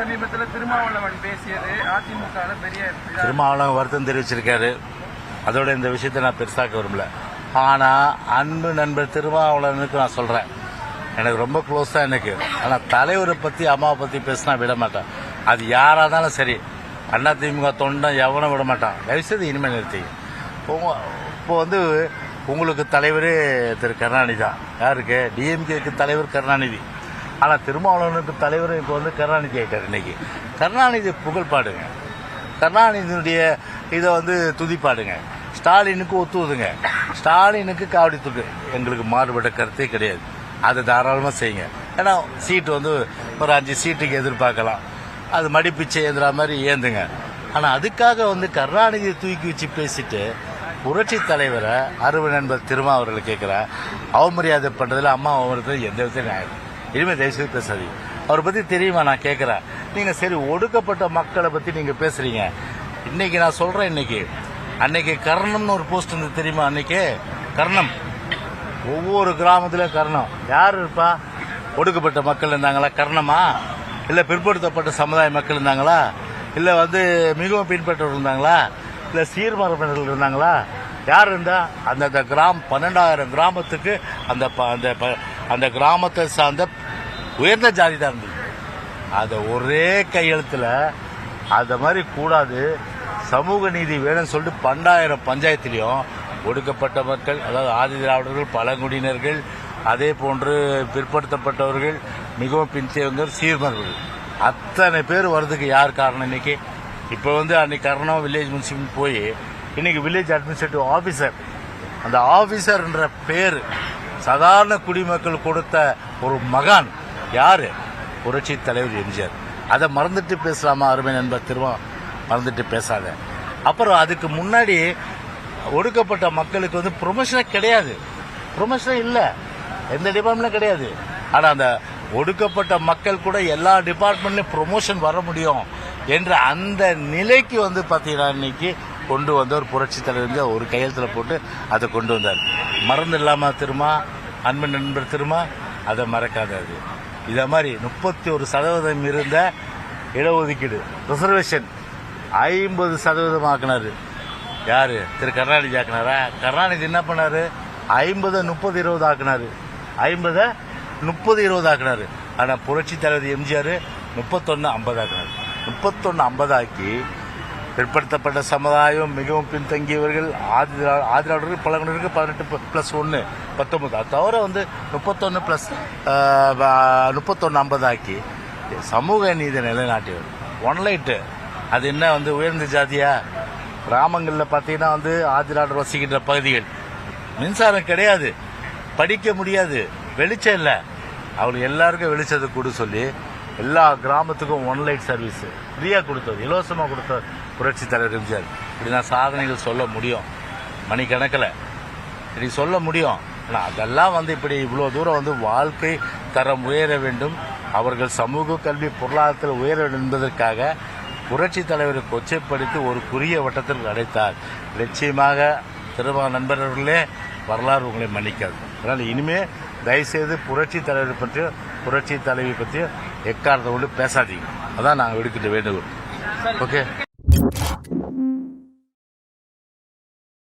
சமீபத்தில் திருமாவளவன் பேசியது அதிமுக பெரிய திருமாவளவன் வருத்தம் தெரிவிச்சிருக்காரு. அதோட இந்த விஷயத்தை நான் பெருசாக்க விரும்பல. ஆனால் அன்பு நண்பர் திருமாவளவனுக்கு நான் சொல்கிறேன் எனக்கு ரொம்ப க்ளோஸ் தான் எனக்கு. ஆனால் தலைவரை பற்றி அம்மாவை பற்றி பேசினா விட மாட்டேன். அது யாராக இருந்தாலும் சரி. அண்ணா திமுக தொண்டன் எவனும் விட மாட்டான். தயவுசெய்து இனிமேல் நிறுத்தி. இப்போ வந்து உங்களுக்கு தலைவர் திரு கருணாநிதி தான். யாருக்கு டிஎம்கேக்கு தலைவர் கருணாநிதி. ஆனால் திருமாவளவனுக்கு தலைவர் இப்போ வந்து கருணாநிதி ஆகிட்டார் இன்னைக்கு. கருணாநிதி புகழ் பாடுங்க. கருணாநிதியினுடைய இதை வந்து துதிப்பாடுங்க ஸ்டாலினுக்கு ஒத்துவதுங்க ஸ்டாலினுக்கு காவடி தூக்கு. எங்களுக்கு மாறுபட்ட கருத்தே கிடையாது. அதை தாராளமாக செய்யுங்க. ஏன்னா சீட்டு வந்து ஒரு அஞ்சு சீட்டுக்கு எதிர்பார்க்கலாம். அது மடிப்பிச்சை ஏந்துற மாதிரி ஏந்துங்க. ஆனால் அதுக்காக வந்து கருணாநிதியை தூக்கி வச்சு பேசிட்டு புரட்சி தலைவரை அருவ நண்பர் திருமா அவர்கள் கேட்குற அவமரியாதை பண்ணுறதுல அம்மா அவமரியாதை எந்த விதத்தையும் நியாயம் இனிமேல் தயவுசெய்து பேசாதீங்க. அவரை பற்றி தெரியுமா நான் கேட்குறேன் நீங்கள் சரி ஒடுக்கப்பட்ட மக்களை பற்றி நீங்கள் பேசுகிறீங்க இன்னைக்கு நான் சொல்கிறேன் இன்னைக்கு. அன்னைக்கு கர்ணம்னு ஒரு போஸ்ட் இருந்து தெரியுமா அன்னைக்கு? கர்ணம். ஒவ்வொரு கிராமத்திலும் கர்ணம். யார் இருப்பா? ஒடுக்கப்பட்ட மக்கள் இருந்தாங்களா? கர்ணமா? இல்லை பிற்படுத்தப்பட்ட சமுதாய மக்கள் இருந்தாங்களா? இல்லை வந்து மிகவும் பின்பற்றவர் இருந்தாங்களா? இல்லை சீர்மரப்பினர்கள் இருந்தாங்களா? யார் இருந்தா? அந்தந்த கிராம் பன்னெண்டாயிரம் கிராமத்துக்கு அந்த ப- அந்த ப- அந்த கிராமத்தை சார்ந்த உயர்ந்த ஜாதி தான் இருந்தது அதை ஒரே கையெழுத்தில் அந்த மாதிரி கூடாது. சமூக நீதி வேணும்னு சொல்லிட்டு பண்டாயிரம் பஞ்சாயத்துலேயும் ஒடுக்கப்பட்ட மக்கள் அதாவது ஆதி திராவிடர்கள் பழங்குடியினர்கள் அதே போன்று பிற்படுத்தப்பட்டவர்கள் மிகவும் பின்தேவங்கள் சீர்மர்கள். அத்தனை பேர் வர்றதுக்கு யார் காரணம் இன்னைக்கு? இப்போ வந்து அன்னைக்கு கர்ணம் வில்லேஜ் முனிசிபல் போய் இன்னைக்கு வில்லேஜ் அட்மினிஸ்ட்ரேட்டிவ் ஆஃபீஸர் அந்த ஆஃபீஸர்ன்ற பேர் சாதாரண குடிமக்கள் கொடுத்த ஒரு மகான். யார்? புரட்சி தலைவர் எம்ஜிஆர். அதை மறந்துட்டு பேசலாமா அருமை நண்பர் திரும்ப மறந்துட்டு பேசாத. அப்புறம் அதுக்கு முன்னாடி ஒடுக்கப்பட்ட மக்களுக்கு வந்து ப்ரொமோஷனே கிடையாது. ப்ரொமோஷனே இல்லை. எந்த டிபார்ட்மெண்ட்டும் கிடையாது. ஆனால் அந்த ஒடுக்கப்பட்ட மக்கள் கூட எல்லா டிபார்ட்மெண்ட்லையும் ப்ரொமோஷன் வர முடியும் என்ற அந்த நிலைக்கு வந்து பார்த்தீங்கன்னா இன்னைக்கு கொண்டு வந்த ஒரு புரட்சி தலைவர் ஒரு கையெழுத்தில் போட்டு அதை கொண்டு வந்தார். மறந்து இல்லாமல் திருமா? அன்பு நண்பர் திருமா அதை மறக்காதாது இதை மாதிரி முப்பத்தி ஒரு சதவீதம் இருந்த இடஒதுக்கீடு ரிசர்வேஷன் ஐம்பது சதவீதம் ஆக்கினாரு. யாரு? திரு கருணாநிதி ஆக்கினாரா? கருணாநிதி என்ன பண்ணாரு? ஐம்பது முப்பது இருபது ஆக்கினாரு. ஐம்பதை முப்பது இருபது ஆக்கினாரு. ஆனால் புரட்சி தலைவர் எம்ஜிஆர் முப்பத்தொன்னு ஐம்பது ஆக்கினார். முப்பத்தொன்னு ஐம்பது ஆக்கி பிற்படுத்தப்பட்ட சமுதாயம் மிகவும் பின்தங்கியவர்கள் ஆதி திரா- ஆதி பழங்குடியினருக்கு பதினெட்டு பிளஸ் ஒன்று பத்தொன்பது. அது தவிர வந்து முப்பத்தொன்று ப்ளஸ் முப்பத்தொன்று ஐம்பதாக்கி சமூக நீதி நிலைநாட்டியவர். ஒன்லைட்டு அது என்ன வந்து உயர்ந்த ஜாதியா? கிராமங்களில் பார்த்தீங்கன்னா வந்து ஆதிராடர் வசிக்கின்ற பகுதிகள். மின்சாரம் கிடையாது. படிக்க முடியாது. வெளிச்சம் இல்லை. அவங்களுக்கு எல்லாருக்கும் வெளிச்சத்தை கொடு சொல்லி எல்லா கிராமத்துக்கும் ஒன் லைட் சர்வீஸ் ஃப்ரீயாக கொடுத்தது. இலவசமாக கொடுத்த புரட்சி தலைவர் எம்ஜிஆர். இப்படி நான் சாதனைகள் சொல்ல முடியும். மணிக்கணக்கில். இப்படி சொல்ல முடியும். ஆனால் அதெல்லாம் வந்து இப்படி இவ்வளோ தூரம் வந்து வாழ்க்கை தரம் உயர வேண்டும். அவர்கள் சமூக கல்வி பொருளாதாரத்தில் உயர வேண்டும் என்பதற்காக புரட்சி தலைவரை கொச்சைப்படுத்தி ஒரு குறுகிய வட்டத்தில் அடைத்தார் நிச்சயமாக திரும்ப நண்பர்களே வரலாறு உங்களை மன்னிக்காது. அதனால் இனிமேல் தயவுசெய்து புரட்சி தலைவர் பற்றியும் புரட்சி தலைவி பற்றியும் எக்காரணத்தை கொண்டு பேசாதீங்க. அதான் நாங்கள் விடுக்கிட்டு வேண்டுகோள். ஓகே